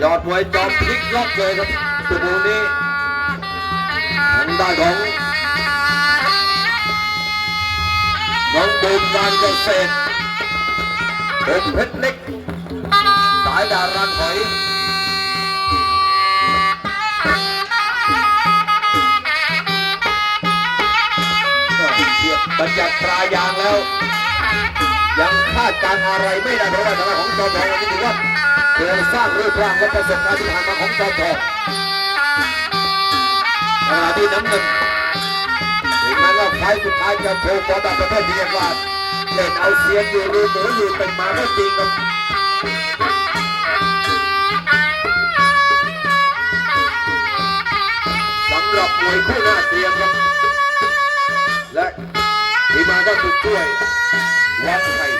ยอดมวยจอมพลิกล็อกเลยครับชั่วโมนี้ทางด้านของน้องบูมการเกษตรเป็นเพชรเล็ก สายดารันหอยเทียบรรยัติตรายางแล้ว ยังคาดการอะไรไม่ได้เพราะว่าทางด้านของจอมทองวันนี้ถือว่า โครงสร้างรูปร่างและประสบการณ์ที่ผ่านมาของจอมทองขณะที่น้ำเงินถึงแม้ว่าไฟสุดท้ายจะโชว์ฟอร์มแบบประเภทที่เรียกว่าเล่นเอาเสียงอยู่รูหมูอยู่เป็นมาก็จริงครับสำหรับมวยคู่หน้าเตรียมครับ และที่มาก็คือช่วยวัดไทย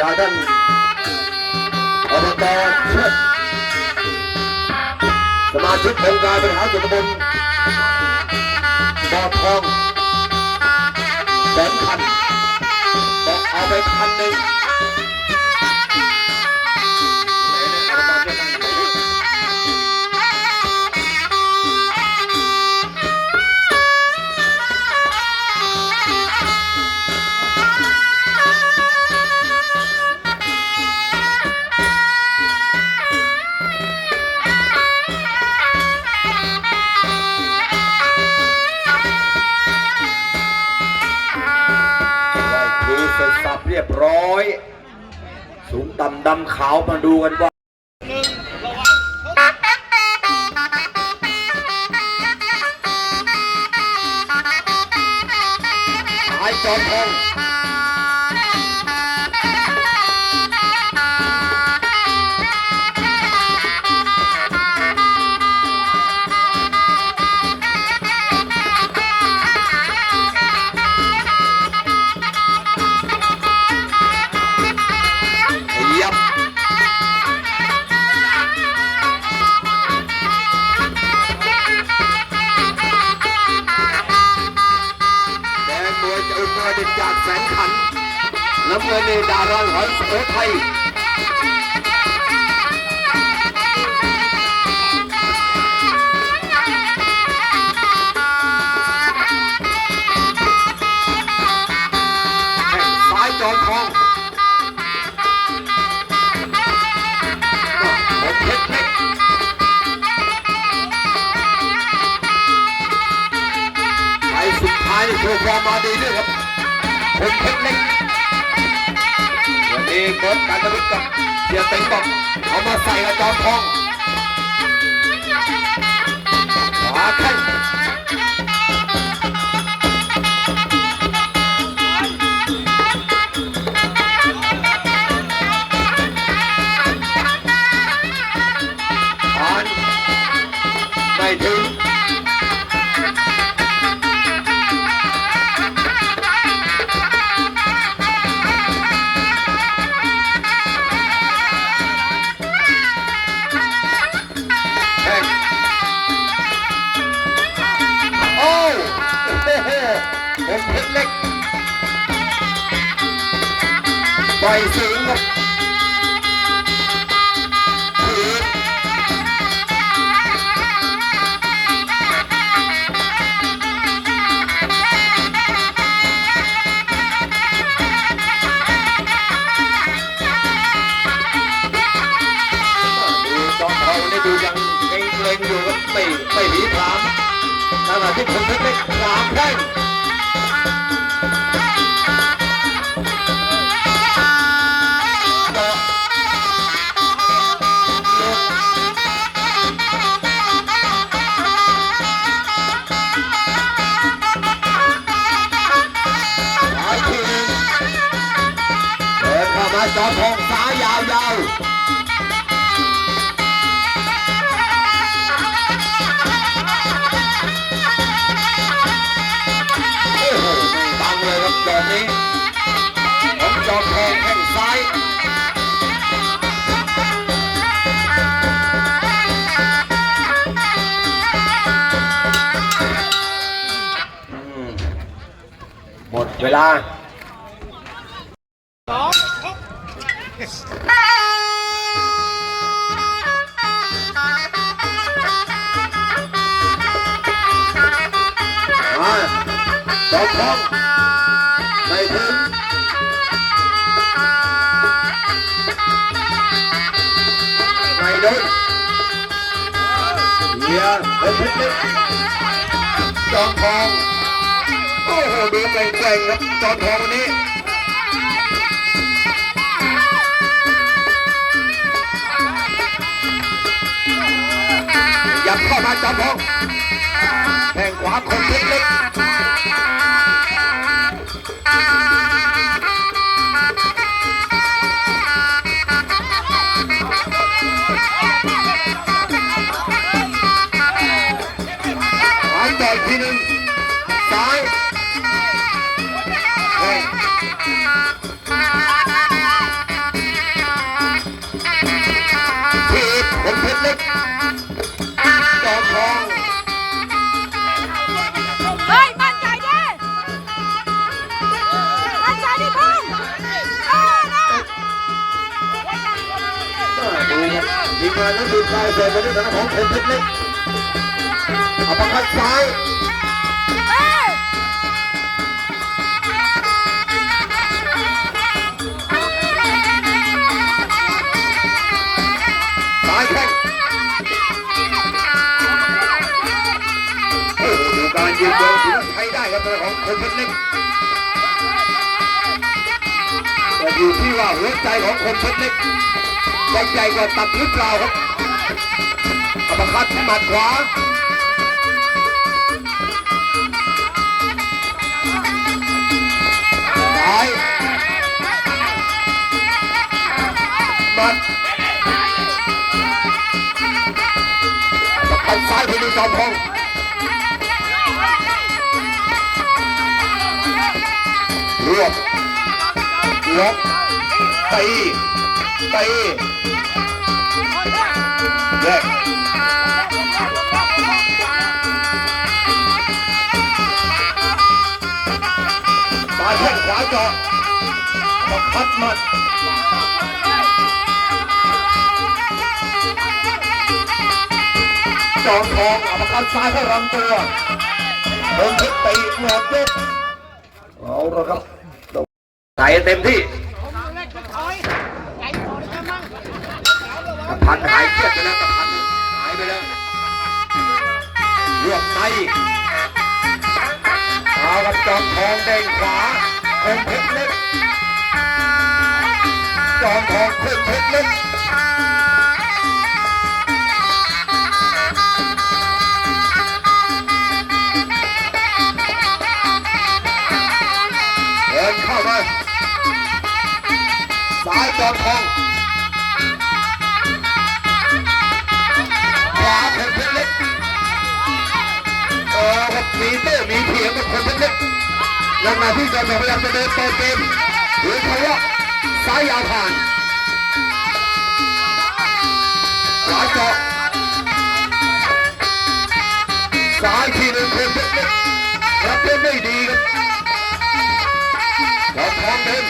จากท่านอบตสมาชิกองค์การบริหารส่วนตำบลบ่อทองแสนพัน หา รเล็กไปสุดท้ายนี่โชว์ความมาดีด้วยครับผมเพชรเล็กวันนี้ เบิร์ดการตะลุกกับเดียเต็งบอกเอามาใส่กับจอมทองขวาแข้ง ล่อยสูงครับถีบดูจอมทองนี่งเกรงอยู่ครับไม่ไม่ผีผลามขณะที่ผมเพชรเล็กขวางแข้ง งเลยครับนี้ของจอมทองแข้งซ้ายหมดเวลามาสองท้อง ไม่ถึงไม่โดนเฮียเป็นเพชรเล็กจอมทอง โอ้โหดูแกร่งๆครับจอมทองวันนี้ยับเข้ามาจอมทองแทงขวาคม มงานนั้นดูกายเสร็จวันนี้ทางของคมเพชรเล็กอัปคัดซ้ายเอ้ยซ้ายแข้งโอ้โหดูการยืนโยงถือว่าใช้ได้ครับทางของคมเพชรเล็กแต่อยู่ที่ว่าหัวใจของคมเพชรเล็ก จะใหญ่กว่าตับหรือเปล่าครับอัปคัดหมัดขวาซ้ายหมัดทางซ้ายไปดูจอมพงรวบยกตี ตีแยกซ้ายแข้งขวาเจาะบักพัดมัดจอมทองอัปคันซ้ายเข้าลำตัวเดินทิศตีหมดยกเอาละครับใส่เต็มที่ตะ พันหายเครียดไปแล้วตะพันหายไปแล้วรวบในเอากับจอมทองเด้งขวาคมเพชรเล็กจอมทองคมเพชรเล็กเดินเข้ามาซ้ายจอมทอง เถียงกับเพชรเพชรเล็กยังมาที่จอมพยายามจะเดินเปิดเกมหรือเขาว่าซ้ายยาวผ่านขวาเจาะซ้ายทีหนึ่งเพชรเพชรเล็กรับเล่นไม่ดีครับจอมทองเดิน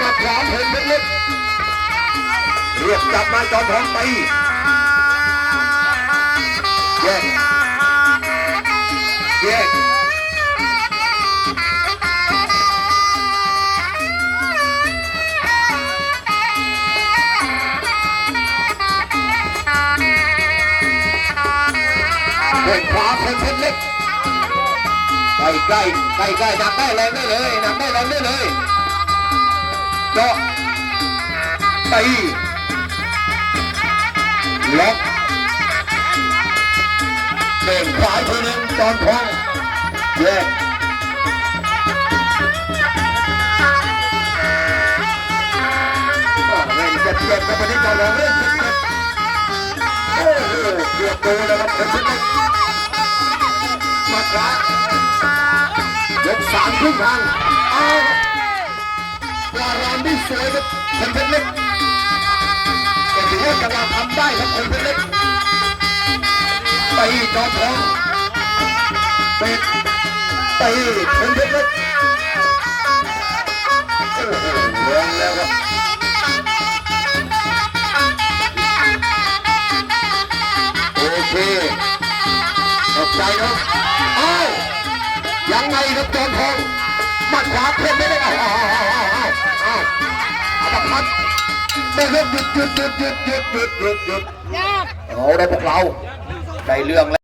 มาขวาเพลินเพชรเล็กเรียกจับมาจอมทองไปแย กแยกเดินขวาเพลินเพชรเล็กใกล้ใกล้ใกล้ใกล้หนักได้แรงได้เลยหนักได้แรงได้เลยเจาะตีล็อกเด้งขวาทีหนึงจอนทองแยกเล่นเจ็บเจ็บครับวันนี้เจ้าลองเล่นเจ็บเจ็บเกือบโดนแล้วครับเพชรเล็กมาขวายกสามครึ่งทางเอาปลารามที่สวยครับคนเพชรเล็กแต่ถือว่ากำลังทำได้ครับคนเพชรเล็ก ไปจอมทองเป็ดตีเป็นเพชรเล็กเลี้ยงแล้วครับโอเคขอบใจเนาะเอ้ายังไงครับจอมทองมัดขวาเพชรไม่ได้อ้าเอ้าเอ้าเอ้าเอ้าวอัตพัฒน์ไม่เลิกหยุดหยุดหยุดหยุดหยุดหยุดหยุดหยุดเอาได้พวกเรา ได้เรื่องแล้ว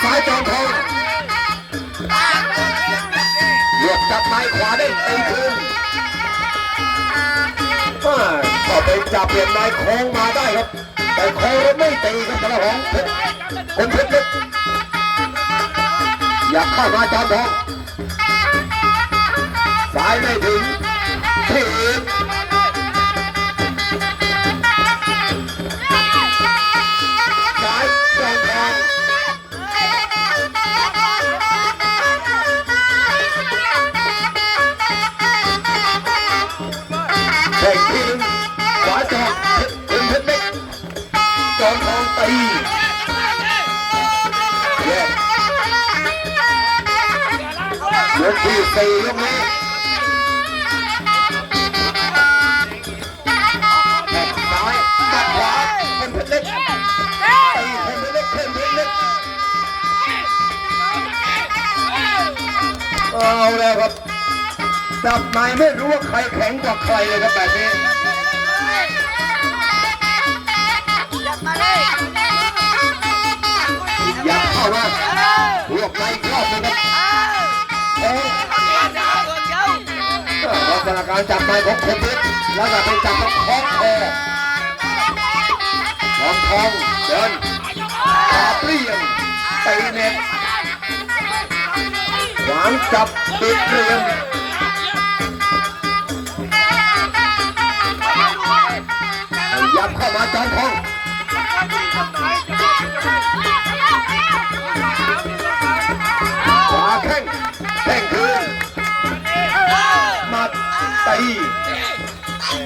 แข้งซ้ายจอมทองเลือกจับในขวาได้ตีคืนอ่าก็ไปจับเปลี่ยนนายโค้งมาได้ครับ แต่โค้งไม่ตีครับแต่ละของเพชรคนเพชรเล็กอยากเข้ามาจอมทองซ้ายไม่ถึงถีบ ยกที่สี่ยกนี้แข่งซ้ายตัดขวาเป็นเพชรเล็กตีเป็นเพชรเล็กเป็นเพชรเล็กเอาแล้วครับจับนายไม่รู้ว่าใครแข็งกว่าใครเลยครับแบบนี้อยากเข้ามาเลือกในอีกรอบหนึงครับโอ้ ลักษณะการจับไม้ของคมเพชรแล้วก็เป็นจับกับคล้องคอทองทองเดินตาเปรี้ยงตีเน็ตหวางจับติดเรียมยับเข้ามาจอมทอง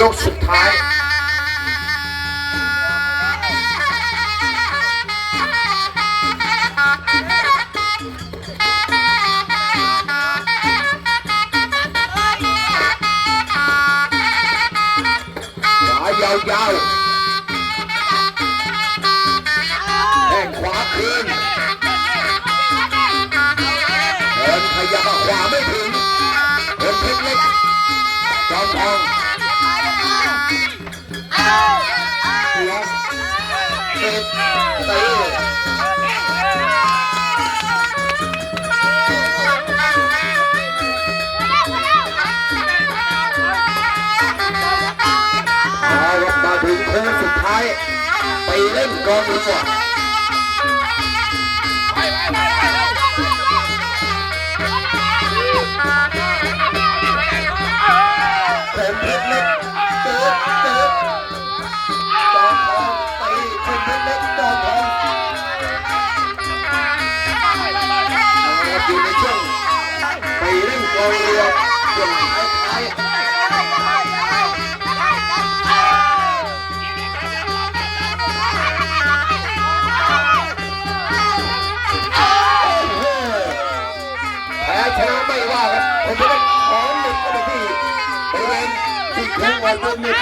ยกสุดท้าย มาถึงโค้งสุดท้าย ไปเล่นกองดีกว่า จอดแล้อยู่ในช่วงไปเล่นกองเรือส่วนท้ายๆแพ้ชนะไม่ว่าครับผมจะได้ของหนึ่งก็ไปที่บริเวณที่เรื่องวันรวมหนึ่ง